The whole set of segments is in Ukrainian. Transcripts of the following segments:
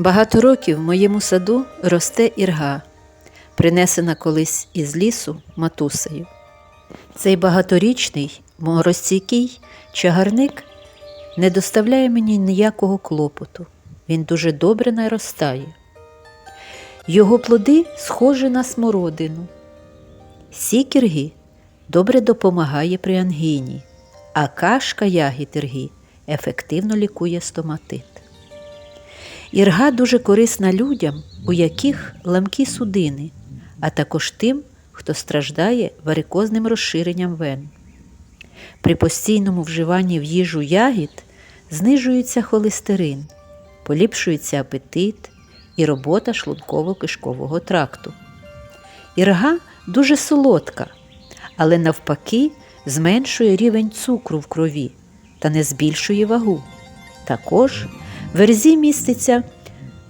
Багато років в моєму саду росте ірга, принесена колись із лісу матусею. Цей багаторічний морозційкий чагарник не доставляє мені ніякого клопоту. Він дуже добре наростає. Його плоди схожі на смородину. Сік ірги добре допомагає при ангіні, а кашка ягід ірги ефективно лікує стоматит. Ірга дуже корисна людям, у яких ламкі судини, а також тим, хто страждає варикозним розширенням вен. При постійному вживанні в їжу ягід знижується холестерин, поліпшується апетит і робота шлунково-кишкового тракту. Ірга дуже солодка, але навпаки зменшує рівень цукру в крові та не збільшує вагу. Також в ірзі міститься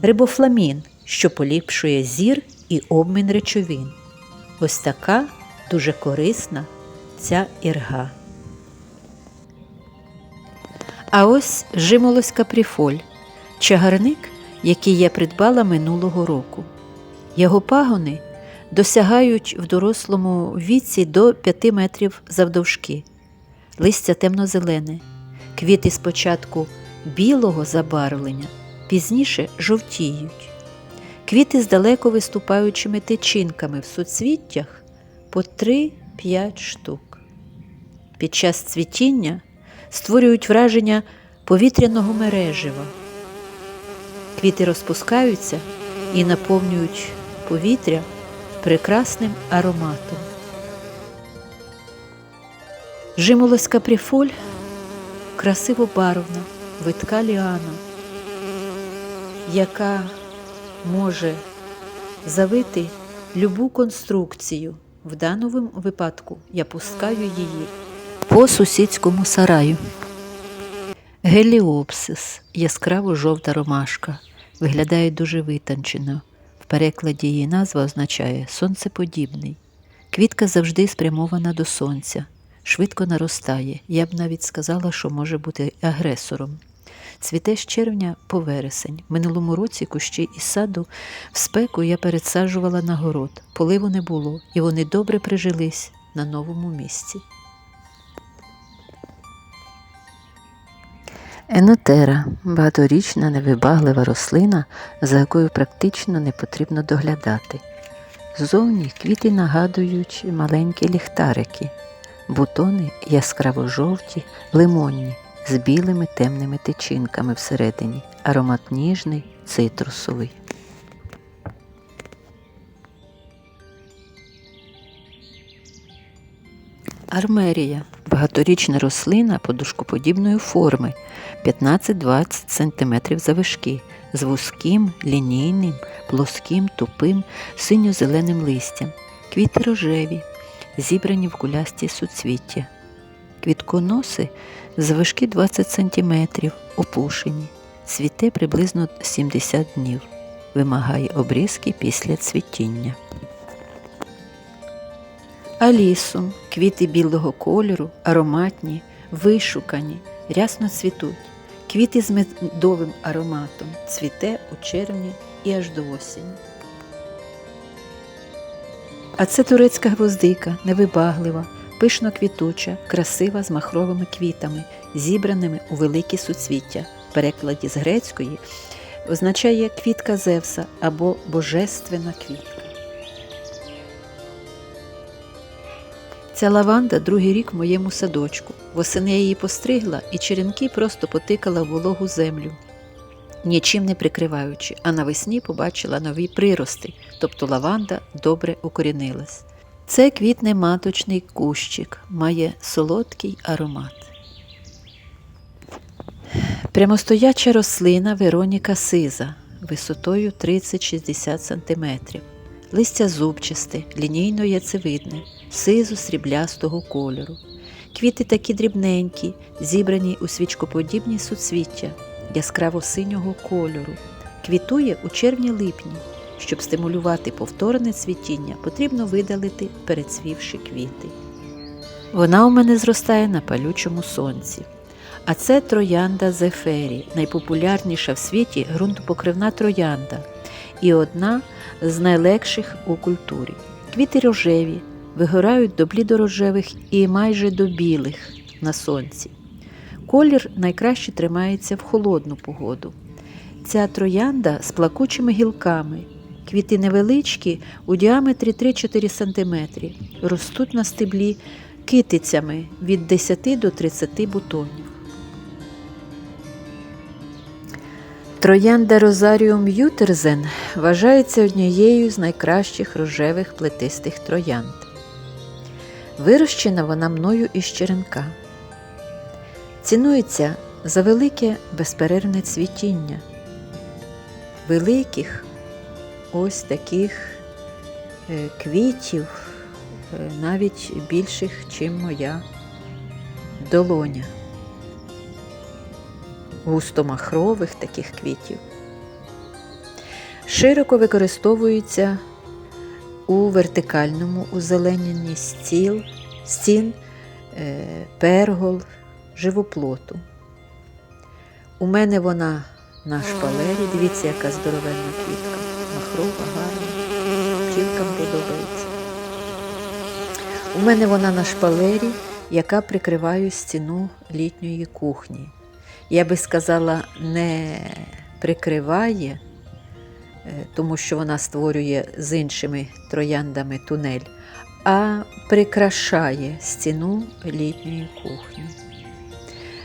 рибофламін, що поліпшує зір і обмін речовин. Ось така дуже корисна ця ірга. А ось жимолость капріфоль, чагарник, який я придбала минулого року. Його пагони досягають в дорослому віці до 5 метрів завдовжки. Листя темно-зелене, квіти спочатку білого забарвлення, пізніше жовтіють. Квіти з далеко виступаючими тичинками в суцвіттях по 3-5 штук. Під час цвітіння створюють враження повітряного мережива. Квіти розпускаються і наповнюють повітря прекрасним ароматом. Жимолость капріфоль красиво барвна, витка ліана, яка може завити любу конструкцію. В даному випадку я пускаю її по сусідському сараю. Геліопсис яскраво жовта ромашка. Виглядає дуже витончено. В перекладі її назва означає сонцеподібний. Квітка завжди спрямована до сонця, швидко наростає. Я б навіть сказала, що може бути агресором. Цвіте з червня по вересень. Минулому році кущі із саду в спеку я пересаджувала на город. Поливу не було, і вони добре прижились на новому місці. Енотера багаторічна невибаглива рослина, за якою практично не потрібно доглядати. Ззовні квіти нагадують маленькі ліхтарики, бутони яскраво жовті, лимонні, з білими темними тичинками всередині, аромат ніжний, цитрусовий. Армерія багаторічна рослина подушкоподібної форми 15-20 см завишки з вузьким, лінійним, плоским, тупим, синьо-зеленим листям. Квіти рожеві, зібрані в кулясті суцвіття. Квітконоси завишки 20 см, опушені. Цвіте приблизно 70 днів. Вимагає обрізки після цвітіння. Алісум, квіти білого кольору, ароматні, вишукані, рясно цвітуть. Квіти з медовим ароматом цвіте у червні і аж до осені. А це турецька гвоздика, невибаглива, пишно квітуча, красива з махровими квітами, зібраними у великі суцвіття. В перекладі з грецької означає квітка Зевса або божественна квітка. Ця лаванда другий рік в моєму садочку. Восени я її постригла і черенки просто потикала в вологу землю, нічим не прикриваючи, а навесні побачила нові прирости, тобто лаванда добре укорінилась. Це квітне маточний кущик, має солодкий аромат. Прямостояча рослина Вероніка сиза висотою 30-60 см. Листя зубчасте, лінійно яцевидне, сизо сріблястого кольору. Квіти такі дрібненькі, зібрані у свічкоподібні суцвіття яскраво синього кольору. Квітує у червні-липні. Щоб стимулювати повторне цвітіння, потрібно видалити перецвівші квіти. Вона у мене зростає на палючому сонці. А це троянда Зефері, найпопулярніша в світі ґрунтопокривна троянда і одна з найлегших у культурі. Квіти рожеві, вигорають до блідорожевих і майже до білих на сонці. Колір найкраще тримається в холодну погоду. Ця троянда з плакучими гілками. Квіти невеличкі у діаметрі 3-4 см. Ростуть на стеблі китицями від 10 до 30 бутонів. Троянда Розаріум Ютерзен вважається однією з найкращих рожевих плетистих троянд. Вирощена вона мною із черенка. Цінується за велике безперервне цвітіння. Великих ось таких е, квітів, е, навіть більших, чим моя долоня. Густомахрових таких квітів. Широко використовуються у вертикальному озелененні стіл, стін, е, пергол, живоплоту. У мене вона на шпалері. Дивіться, яка здоровенна квітка. Махрова, гарна. Квіткам подобається. У мене вона на шпалері, яка прикриває стіну літньої кухні. Я би сказала, не прикриває, е, тому що вона створює з іншими трояндами тунель, а прикрашає стіну літньої кухні.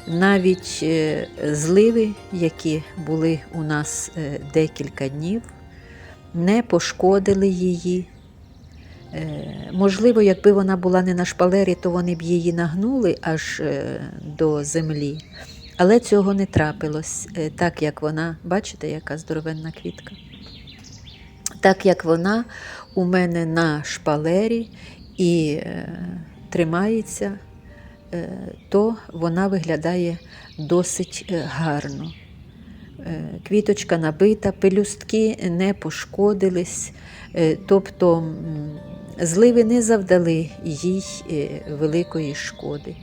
Навіть е, зливи, які були у нас е, декілька днів, не пошкодили її. Е, Можливо, якби вона була не на шпалері, то вони б її нагнули аж до землі. Але цього не трапилось, так як вона, бачите, яка здоровенна квітка. Так як вона у мене на шпалері і тримається, то вона виглядає досить е, гарно. Е, Квіточка набита, пелюстки не пошкодились, е, тобто зливи не завдали їй е, великої шкоди.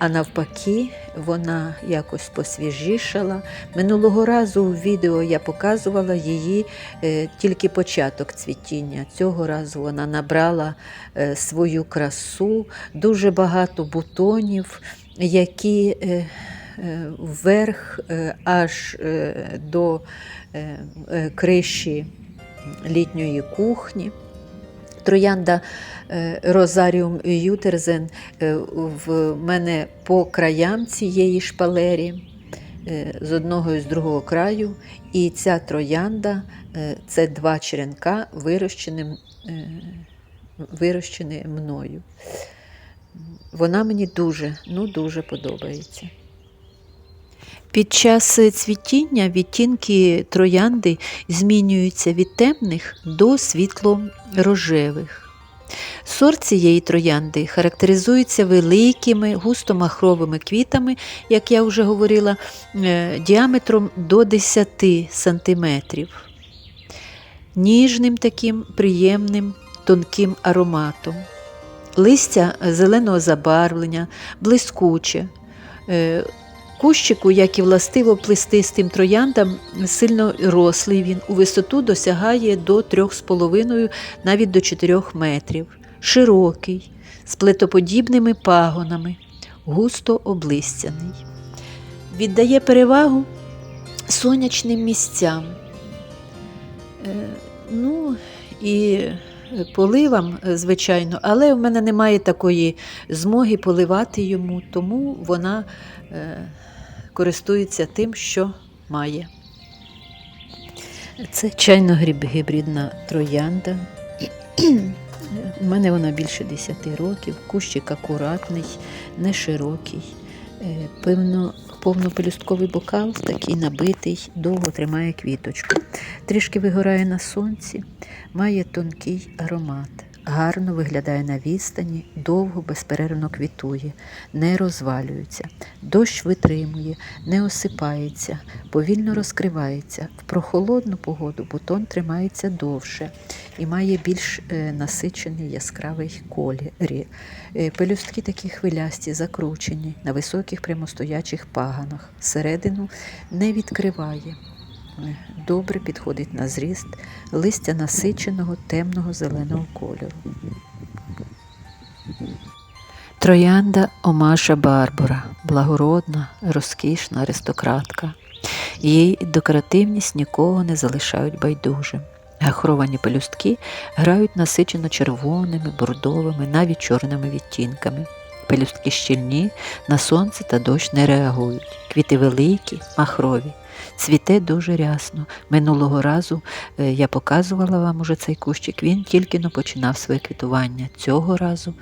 А навпаки, вона якось посвіжішала. Минулого разу у відео я показувала її е, тільки початок цвітіння. Цього разу вона набрала е, свою красу, дуже багато бутонів, які е, вверх аж до криші літньої кухні. Троянда е, Розаріум Ютерзен е, в мене по краям цієї шпалері е, з одного і з другого краю. І ця троянда це два черенка, вирощені, вирощені мною. Вона мені дуже, ну дуже подобається. Під час цвітіння відтінки троянди змінюються від темних до світло-рожевих. Сорт цієї троянди характеризується великими густомахровими квітами, як я вже говорила, е, діаметром до 10 см. Ніжним таким приємним тонким ароматом. Листя зеленого забарвлення, блискуче. Кущику, як і властиво плестистим трояндам, сильно рослий він у висоту досягає до 3,5 навіть до 4 метрів, широкий, з плетоподібними пагонами, густо облистяний. Віддає перевагу сонячним місцям. Е, Ну і поливам, звичайно, але в мене немає такої змоги поливати йому, тому вона е, користується тим, що має. Це чайно-гібридна троянда. У мене вона більше 10 років, кущик акуратний, не широкий. Е, Певно, повнопелюстковий бокал, такий набитий, довго тримає квіточку. Трішки вигорає на сонці, має тонкий аромат. Гарно виглядає на відстані, довго безперервно квітує, не розвалюється, дощ витримує, не осипається, повільно розкривається. В прохолодну погоду бутон тримається довше і має більш е, насичений яскравий колір. Е, Пелюстки такі хвилясті, закручені на високих прямостоячих паганах. Середину не відкриває. Добре підходить на зріст листя насиченого темного зеленого кольору. Троянда Омаша Барбара, благородна, розкішна аристократка. Її декоративність нікого не залишають байдужим. Гахровані пелюстки грають насичено червоними, бордовими, навіть чорними відтінками. Пелюстки щільні, на сонце та дощ не реагують. Квіти великі, махрові. Цвіте дуже рясно. Минулого разу е, я показувала вам уже цей кущик, він тільки но починав своє квітування. Цього разу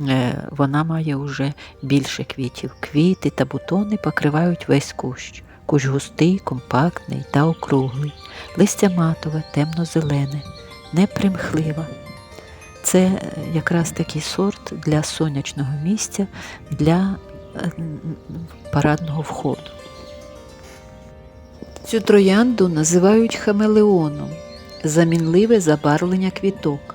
е, вона має уже більше квітів. Квіти та бутони покривають весь кущ. Кущ густий, компактний та округлий, листя матове, темно-зелене, непримхливе. Це е, якраз такий сорт для сонячного місця, для парадного входу. Цю троянду називають хамелеоном, замінливе забарвлення квіток,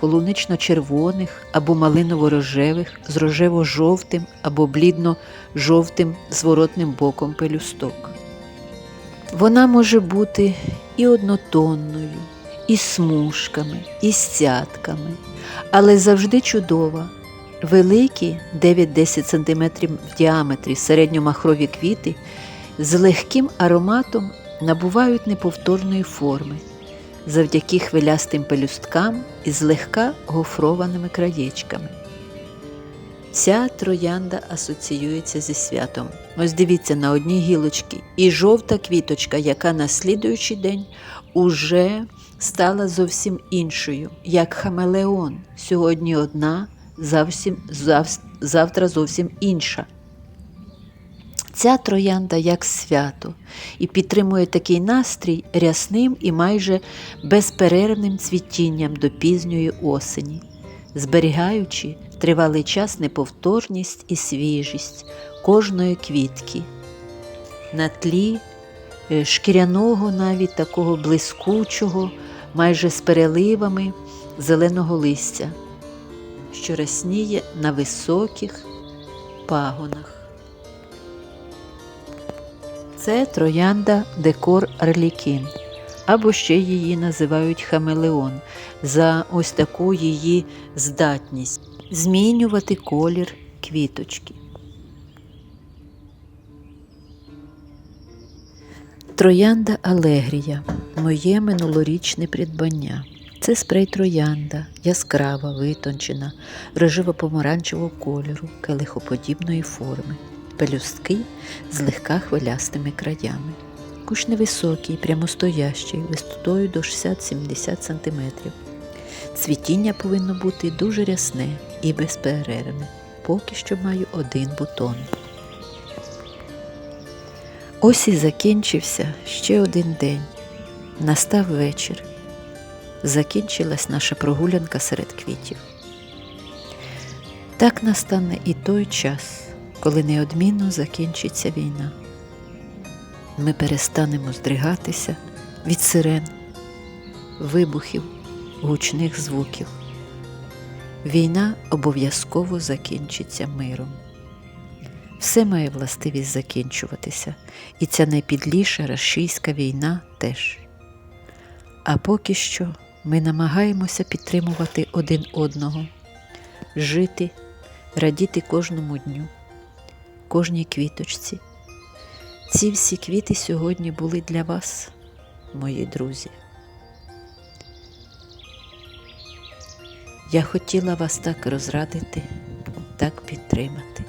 полунично-червоних або малиново-рожевих з рожево-жовтим або блідно-жовтим зворотним боком пелюсток. Вона може бути і однотонною, і смужками, і з цятками, але завжди чудова. Великі 9-10 см в діаметрі середньомахрові квіти з легким ароматом набувають неповторної форми завдяки хвилястим пелюсткам і злегка гофрованими краєчками. Ця троянда асоціюється зі святом. Ось дивіться на одній гілочці. І жовта квіточка, яка на слідуючий день уже стала зовсім іншою, як хамелеон. Сьогодні одна, зовсім, зав- завтра зовсім інша. Ця троянда як свято і підтримує такий настрій рясним і майже безперервним цвітінням до пізньої осені, зберігаючи тривалий час неповторність і свіжість кожної квітки. На тлі е, шкіряного навіть такого блискучого, майже з переливами зеленого листя, що рясніє на високих пагонах. Це троянда декор Арлікін, або ще її називають хамелеон за ось таку її здатність змінювати колір квіточки. Троянда Алегрія моє минулорічне придбання. Це спрей троянда, яскрава, витончена, рожево-помаранчевого кольору, келихоподібної форми, пелюстки з легка хвилястими краями. Кущ невисокий, прямостоящий, висотою до 60-70 см. Цвітіння повинно бути дуже рясне і безперервне. Поки що маю один бутон. Ось і закінчився ще один день. Настав вечір. Закінчилась наша прогулянка серед квітів. Так настане і той час, коли неодмінно закінчиться війна. Ми перестанемо здригатися від сирен, вибухів, гучних звуків. Війна обов'язково закінчиться миром. Все має властивість закінчуватися, і ця найпідліша рашійська війна теж. А поки що ми намагаємося підтримувати один одного, жити, радіти кожному дню, кожній квіточці. Ці всі квіти сьогодні були для вас, мої друзі. Я хотіла вас так розрадити, так підтримати.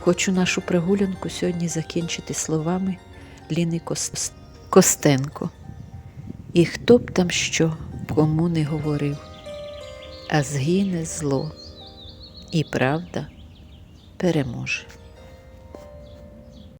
Хочу нашу прогулянку сьогодні закінчити словами Ліни Костенко. І хто б там що кому не говорив, а згине зло, і правда переможе.